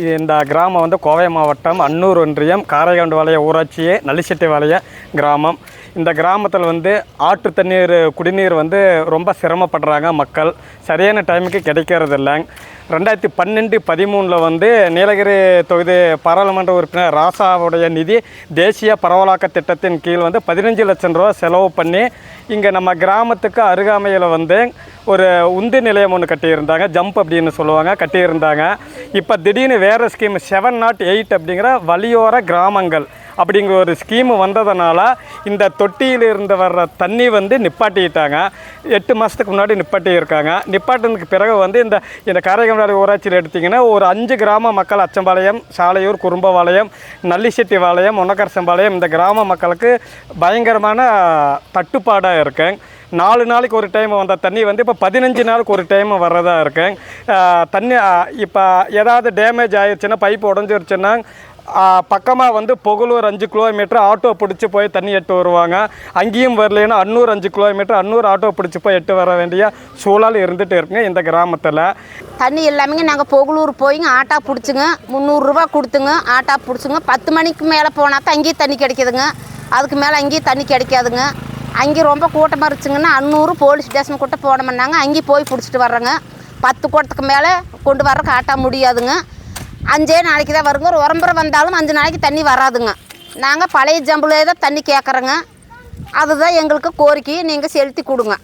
இது இந்த கிராமம் வந்து கோவை மாவட்டம் அன்னூர் ஒன்றியம் காரைக்காண்டு வளைய ஊராட்சியே நல்லிச்செட்டி வளைய கிராமம். இந்த கிராமத்தில் வந்து ஆற்று தண்ணீர் குடிநீர் வந்து ரொம்ப சிரமப்படுறாங்க மக்கள். சரியான டைமுக்கு கிடைக்கிறது இல்லை. ரெண்டாயிரத்தி பன்னெண்டு பதிமூணில் வந்து நீலகிரி தொகுதி பாராளுமன்ற உறுப்பினர் ராசாவுடைய நிதி தேசிய பரவலாக்க திட்டத்தின் கீழ் வந்து பதினஞ்சு லட்சம் ரூபா செலவு பண்ணி இங்கே நம்ம கிராமத்துக்கு அருகாமையில் வந்து ஒரு உந்து நிலையம் ஒன்று கட்டியிருந்தாங்க. ஜம்ப் அப்படின்னு சொல்லுவாங்க. கட்டியிருந்தாங்க. இப்போ திடீர்னு வேறு ஸ்கீம் செவன் நாட் எயிட் அப்படிங்கிற வழியோர கிராமங்கள். அப்படிங்கிற ஒரு ஸ்கீமு வந்ததுனால இந்த தொட்டியில் இருந்து வர்ற தண்ணி வந்து நிப்பாட்டிட்டாங்க. எட்டு மாதத்துக்கு முன்னாடி நிப்பாட்டி இருக்காங்க நிப்பாட்டினதுக்கு பிறகு வந்து இந்த இந்த காரைக்கால் ஊராட்சியில் எடுத்திங்கன்னா ஒரு அஞ்சு கிராம மக்கள் அச்சம்பாளையம் சாலையூர் குறும்பபாளையம் நல்லிசெட்டிவாளையம் ஒன்னக்கரசம்பாளையம் இந்த கிராம மக்களுக்கு பயங்கரமான தட்டுப்பாடாக இருக்குங்க நாலு நாளைக்கு ஒரு டைம் வந்த தண்ணி வந்து இப்போ பதினஞ்சு நாளுக்கு ஒரு டைம் வர்றதா இருக்குங்க தண்ணி இப்போ ஏதாவது டேமேஜ் ஆயிடுச்சுன்னா பைப் உடஞ்சிருச்சுன்னா பக்கமாக வந்து புகழூர் அஞ்சு கிலோமீட்டர் ஆட்டோ பிடிச்சி போய் தண்ணி எட்டு வருவாங்க. அங்கேயும் வரலைன்னா அன்னூர் அஞ்சு கிலோமீட்டர் அன்னூர் ஆட்டோ பிடிச்சி போய் எட்டு வர வேண்டிய சூழல் இருந்துகிட்டு இருக்குங்க இந்த கிராமத்தில். தண்ணி இல்லாமங்க நாங்கள் புகழூர் போய்ங்க ஆட்டோ பிடிச்சிங்க முந்நூறுரூவா கொடுத்துங்க ஆட்டோ பிடிச்சிங்க. பத்து மணிக்கு மேலே போனால் தான் அங்கேயும் தண்ணி கிடைக்கிதுங்க. அதுக்கு மேலே அங்கேயும் தண்ணி கிடைக்காதுங்க. அங்கேயும் ரொம்ப கூட்டமாக இருந்துச்சுங்கன்னா அன்னூறு போலீஸ் ஸ்டேஷன் கூட்ட போனோம்னாங்க அங்கேயும் போய் பிடிச்சிட்டு வர்றேங்க. பத்து கூட்டத்துக்கு மேலே கொண்டு வர்றக்கு ஆட்டா முடியாதுங்க. அஞ்சே நாளைக்கு தான் வருங்க. ஒரு உரம்பரை வந்தாலும் அஞ்சு நாளைக்கு தண்ணி வராதுங்க. நாங்கள் பழைய ஜம்புலே தான் தண்ணி கேட்குறோங்க அதுதான் எங்களுக்கு கோரிக்கை நீங்கள் செலுத்தி கொடுங்க.